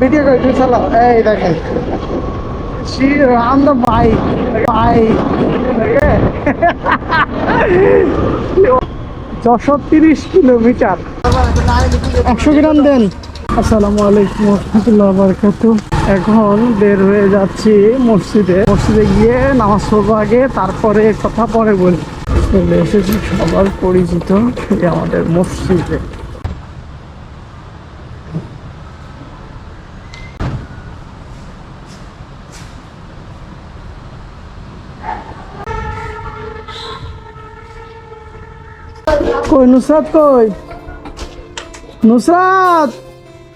Video করে তুমি চালাও এই তিরিশ কিলোমিটার। একশো গ্রাম দেন। এখন বের হয়ে যাচ্ছি মসজিদে। মসজিদে গিয়ে নামাজ পড়ব আগে, তারপরে কথা পরে বলি। এসেছি সবার পরিচিত আমাদের মসজিদে। কই, নুসরাত কই? নুসরাত!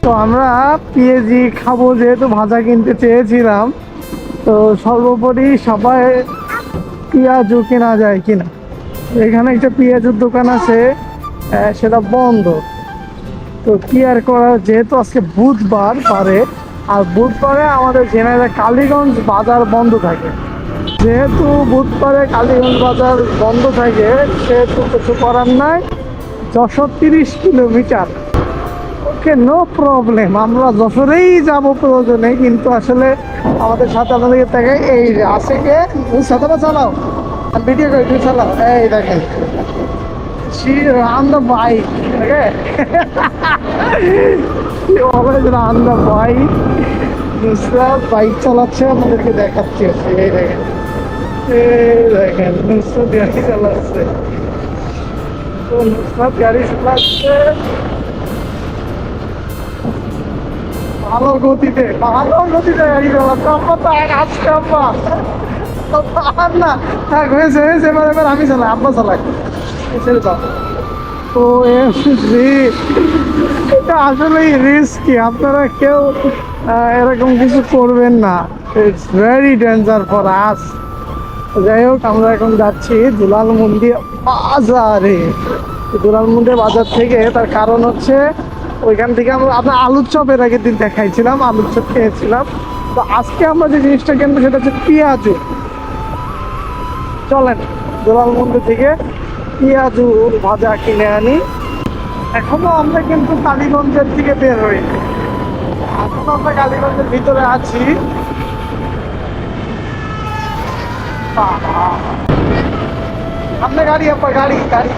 তো আমরা পেঁয়াজি খাব যেহেতু ভাজা কিনতে চেয়েছিলাম, তো সর্বোপরি সবাই পেঁয়াজও কেনা যায় কিনা। এখানে একটা পেঁয়াজের দোকান আছে সেটা বন্ধ। তো কি আর করা, যেহেতু আজকে বুধবার পারে, আর বুধবারে আমাদের জেনারেল কালীগঞ্জ বাজার বন্ধ থাকে। যেহেতু বুধবারে কালীগঞ্জ বাজার বন্ধ থাকে, সেহেতু কিছু করার নাই। ছশো তিরিশ কিলোমিটার। ওকে নো প্রবলেম আমরা যশোরেই যাব প্রয়োজনে, কিন্তু আসলে আমাদের সাথে আপনাদেরকে দেখে এই আছে কে? সাথে চালাও। ভিডিও করে তুমি চালাও। এই দেখেন। She. নুসরাত বাইক চালাচ্ছে আপনাদেরকে দেখাচ্ছি। এই দেখেন। এই দেখেন চালাচ্ছে। তো চালাচ্ছে। ভালো গতিতে ভালো গতিতে গাড়ি চালাচ্ছে। না। হয়েছে হয়েছে, এবার এবার আমি চালাই, আব্বা চালাই। ছেড়ে দাও। তো এটা আসলেই রিস্কি আপনারা কেউ এরকম কিছু করবেন না। It's very danger for us যাই হোক, আমরা এখন যাচ্ছি দুলাল মন্দির বাজারে। দুলাল মন্দির বাজার থেকে তার কারণ হচ্ছে, ওইখান থেকে আমরা আপনার আলুর চপ এর আগের দিন দেখাইছিলাম, আলুর চপ খেয়েছিলাম। তো আজকে আমরা যে জিনিসটা কিনবো সেটা হচ্ছে পেঁয়াজু। চলেন, দুলাল মন্দির থেকে পেঁয়াজু ভাজা কিনে আনি। এখনও আমরা কিন্তু কালীগঞ্জের দিকে বের এখনও আমরা কালীগঞ্জের ভিতরে আছি। আপনার গাড়ি আপনার গাড়ি গাড়ি।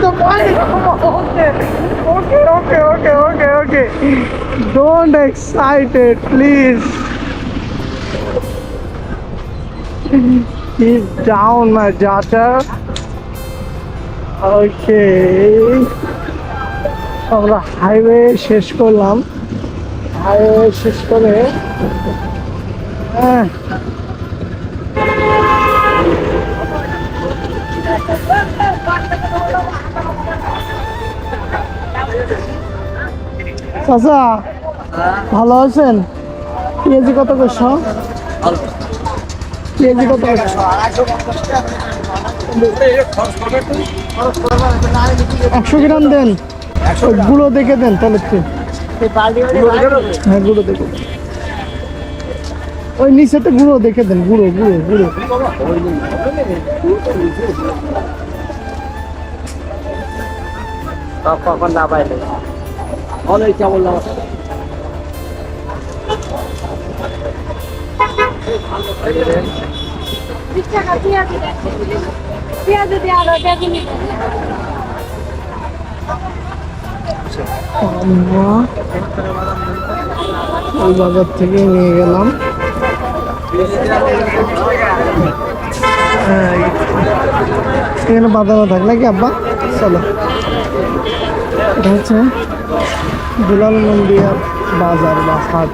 তো পাই okay okay okay okay okay okay please Keep down, my daughter. Okay. আমরা হাইওয়ে শেষ করলাম হাইওয়ে শেষ করে হ্যাঁ চাচা, ভালো আছেন? পেঁয়াজি কত করছ পেঁয়াজি কত একশো গ্রাম দেন। গুঁড়ো দেখে দেন তাহলে হ্যাঁ গুঁড়ো দেখে। ওই নিচেতে গুঁড়ো দেখে দেন, গুঁড়ো গুঁড়ো গুঁড়ো। কখন না পাইলে। অনেক কেমন বাজার থেকে নিয়ে গেলাম। এখানে বাদামও থাক নাকি আব্বা? চলো। এটা হচ্ছে দুলাল মন্দির বাজার বা হাট।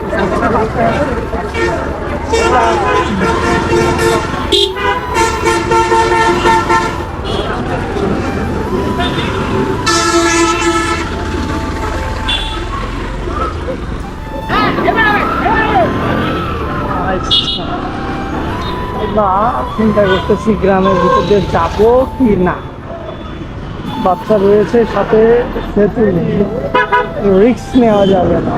আমরা চিন্তা করতেছি গ্রামের ভিতর দিয়ে যাব কি না। বাচ্চা রয়েছে সাথে, সেতু রিক্স নেওয়া যাবে না।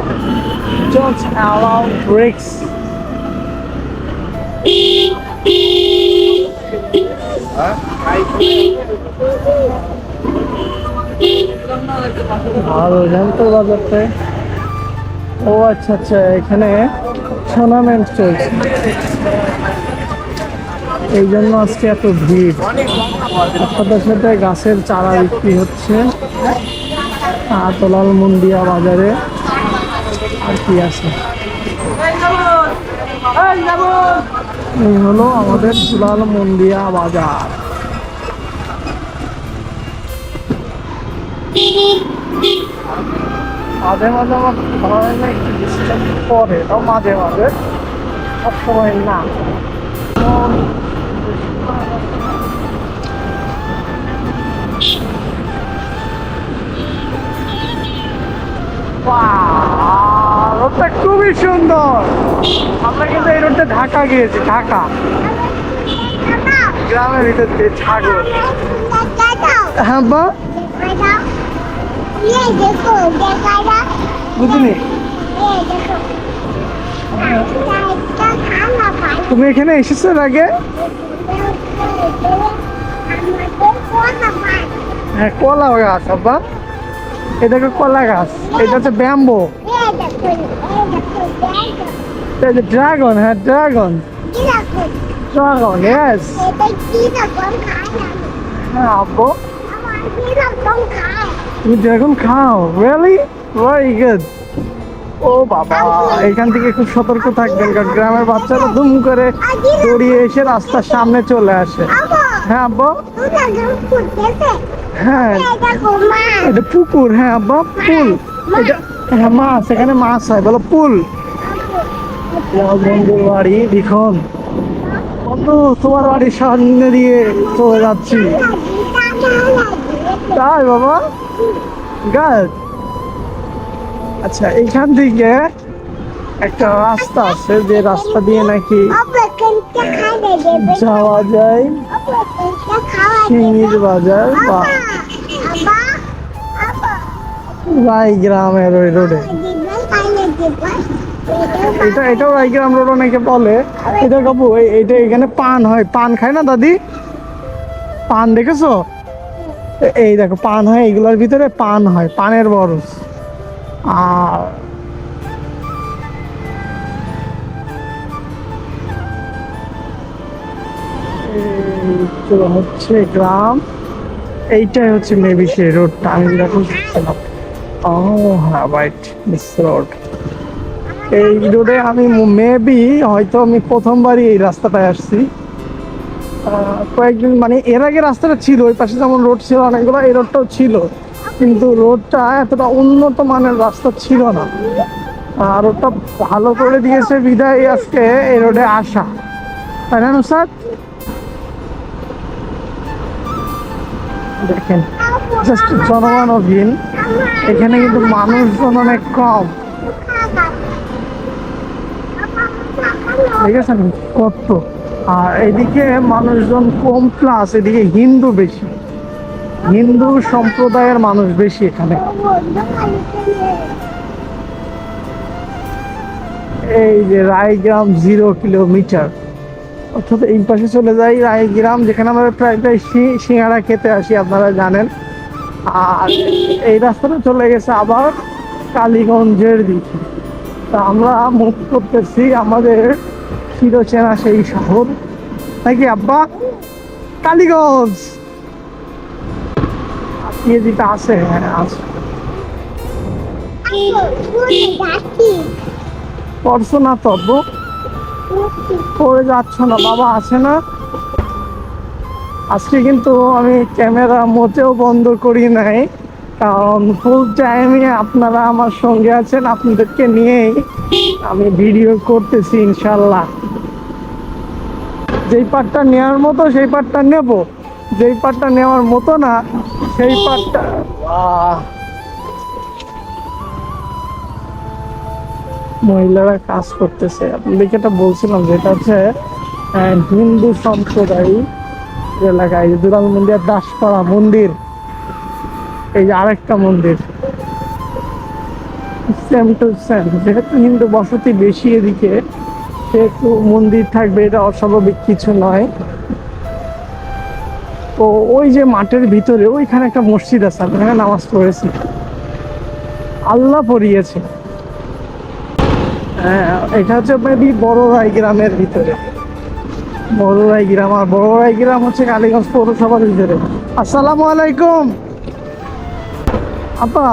ডোন্ট অ্যালাউ রিক্স ভালো, জানতো বাজারটা। ও আচ্ছা আচ্ছা এখানে টুর্নামেন্ট চলছে। এই জন্য আজকে এত ভিড়। সাথে সাথে গাছের চারা বিক্রি হচ্ছে। আতলাল মুন্ডিয়া বাজারে আর কি আছে? এই হলো আমাদের দুলাল মুন্ডিয়া বাজার। মাঝে মাঝে আমার ভালো না একটু ডিস্টার্ব করে, তাও মাঝে মাঝে। সবসময় না। রোডটা খুবই সুন্দর। আমরা কিন্তু এই রোডটা ঢাকা গিয়েছি, ঢাকা। গ্রামের ভিতর দিয়ে ছাগল হ্যাঁ বা। বুঝলি তুমি এখানে এসেছ আগে? হ্যাঁ কলা গাছ, আব্বা। এটাকে কলা গাছ। এটা হচ্ছে ব্যাম্বো। এটা ড্রাগন হ্যাঁ ড্রাগন। ড্রাগন ইয়েস হ্যাঁ আব্বু তুমি ড্রাগন খাও। রিয়েলি ভেরি গুড ও বাবা, এখান থেকে খুব সতর্ক থাকবেন, কারণ গ্রামের বাচ্চারা দুম করে দৌড়িয়ে এসে রাস্তার সামনে চলে আসে। হ্যাঁ আব্বা হ্যাঁ এটা পুকুর হ্যাঁ আব্বা পুল। এটা হ্যাঁ মাছ এখানে মাছ হয় বলো পুল। বন্ধুর বাড়ি দেখুন বন্ধু তোমার বাড়ির সামনে দিয়ে চলে যাচ্ছি। তাই বাবা? গাছ। আচ্ছা এইখান থেকে একটা রাস্তা আছে যে রাস্তা দিয়ে নাকি যাওয়া যায়। সিঙ্গির বাজার রাই ওই রোডে এটা এটাও রাইগ্রাম রোড অনেকে বলে। এটা এই- এটা এখানে পান হয়। পান খায় না দাদি? পান দেখেছ? এই দেখো পান হয় এগুলোর ভিতরে পান হয়। পানের বরস আর তো হচ্ছে গ্রাম। এইটাই হচ্ছে মেবি সেই রোডটা আমি যখন দেখছিলাম ও হ্যাঁ রাইট দিস রোড এই রোডে আমি মেবি হয়তো আমি প্রথমবারই এই রাস্তাটায় আসছি। কয়েকদিন মানে এর আগে রাস্তাটা ছিল, ওই পাশে যেমন রোড ছিল, অনেকগুলো, এই রোডটাও ছিল। কিন্তু রোডটা এতটা উন্নত মানের রাস্তা ছিল না। আর রোডটা ভালো করে দিয়েছে বিদায় আজকে এই রোডে আসা। তাই না নুসাদ দেখেন জাস্ট জনগণহীন এখানে কিন্তু মানুষজন অনেক কম। ঠিক আছে কত? আর এদিকে মানুষজন কম প্লাস এদিকে হিন্দু বেশি। হিন্দু সম্প্রদায়ের মানুষ বেশি এখানে। এই যে রায়গ্রাম জিরো কিলোমিটার অর্থাৎ এই পাশে চলে যাই রায়গ্রাম যেখানে আমরা প্রায় প্রায় সিঙ্গারা খেতে আসি আপনারা জানেন। আর এই রাস্তাটা চলে গেছে আবার কালীগঞ্জের দিকে। তা আমরা মুভ করতেছি আমাদের চিরচেনা সেই শহর। নাকি আব্বা? কালীগঞ্জ! পিএজিটা আছে হ্যাঁ আছে। পড়ছো না তো আব্বু? পড়ে যাচ্ছ না, বাবা আছে না। আজকে কিন্তু আমি ক্যামেরা মোটেও বন্ধ করি নাই, কারণ ফুল টাইমে আপনারা আমার সঙ্গে আছেন, আপনাদেরকে নিয়েই আমি ভিডিও করতেছি ইনশাল্লাহ যেই পার্টটা নেওয়ার মতো, সেই পার্টটা নেব। যেই পার্টটা নেওয়ার মতো না, সেই পার্টটা মহিলারা কাজ করতেছে। আপনাদেরকে এটা বলছিলাম যেটা হচ্ছে হিন্দু সম্প্রদায় এলাকায় দুর্গা মন্দির, দাসপাড়া মন্দির। এই যে আরেকটা মন্দির। সেম টু সেম যেহেতু হিন্দু বসতি বেশি এদিকে, সেহেতু মন্দির থাকবে, এটা অস্বাভাবিক কিছু নয়। তো ওই যে মাঠের ভিতরে, ওইখানে একটা মসজিদ আছে, আমি নামাজ পড়েছি। আল্লাহ পড়িয়েছে। এটা হচ্ছে মেবি বড়রাই গ্রামের ভিতরে। বড়রাই গ্রাম আর বড়রাই গ্রাম হচ্ছে কালীগঞ্জ পৌরসভার ভিতরে। আসসালামু আলাইকুম। আপা,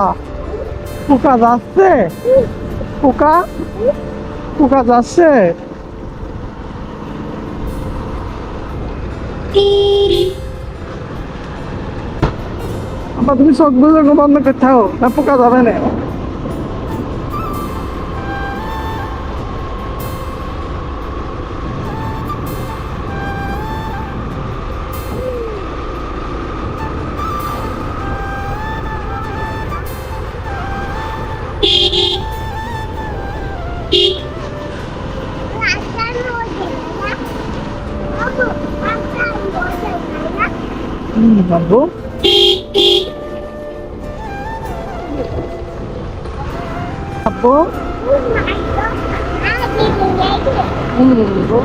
পোকা যাচ্ছে? পোকা? পোকা যাচ্ছে? আপা, তুমি চোখ বুঝে বন্ধ করতে না পোকা যাবে না। হুম বাবু আপু হুম বাবু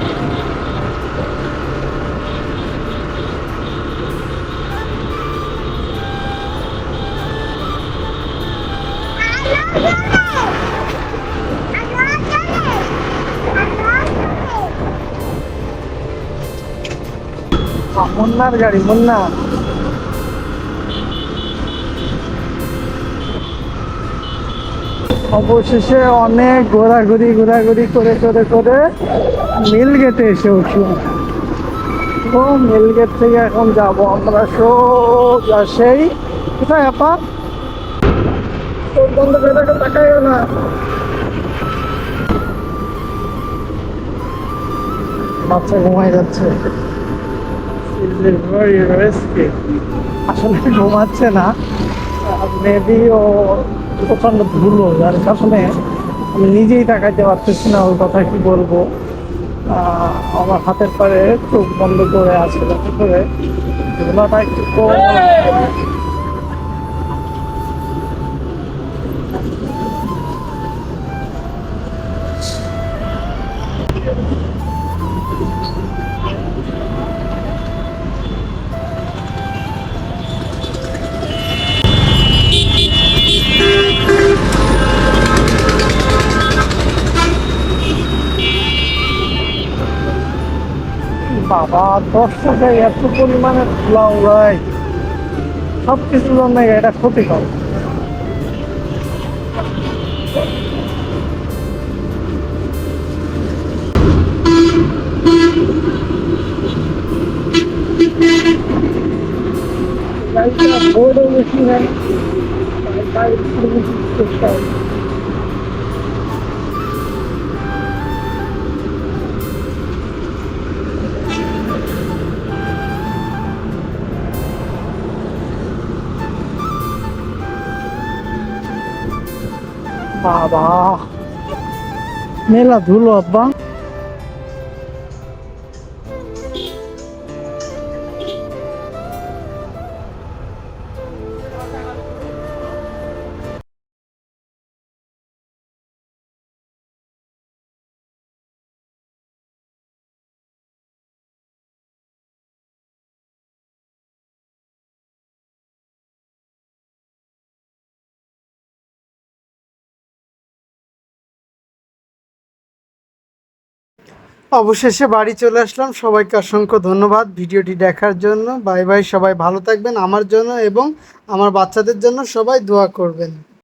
মুন্নার গাড়ি, মুন্না। অবশেষে অনেক ঘোরাঘুরি ঘোরাঘুরি করে করে করে মিল গেটে এসে উঠলাম। তো মিল গেট থেকে এখন যাব আমরা সোজা সেই কোথায় আপা? না বাচ্চা ঘুমাই যাচ্ছে। আসলে ঘুমাচ্ছে না। মেবি ও প্রচণ্ড ধুলো যার কারণে আমি নিজেই তাকাইতে পারতেছি না ওর কথা কি বলব। আমার হাতের পরে চোখ বন্ধ করে আছে করে ধুলাটা একটু দশ এত পরিমাণে ধুলা উড়াই সব কিছুর জন্য এটা ক্ষতিকর। বোর্ডও বেশি নেই চেষ্টা বাবা। মেলা ধুলো আব্বা। অবশেষে বাড়ি চলে আসলাম। সবাইকে অসংখ্য ধন্যবাদ ভিডিওটি দেখার জন্য। বাই বাই, সবাই ভালো থাকবেন আমার জন্য এবং আমার বাচ্চাদের জন্য সবাই দোয়া করবেন।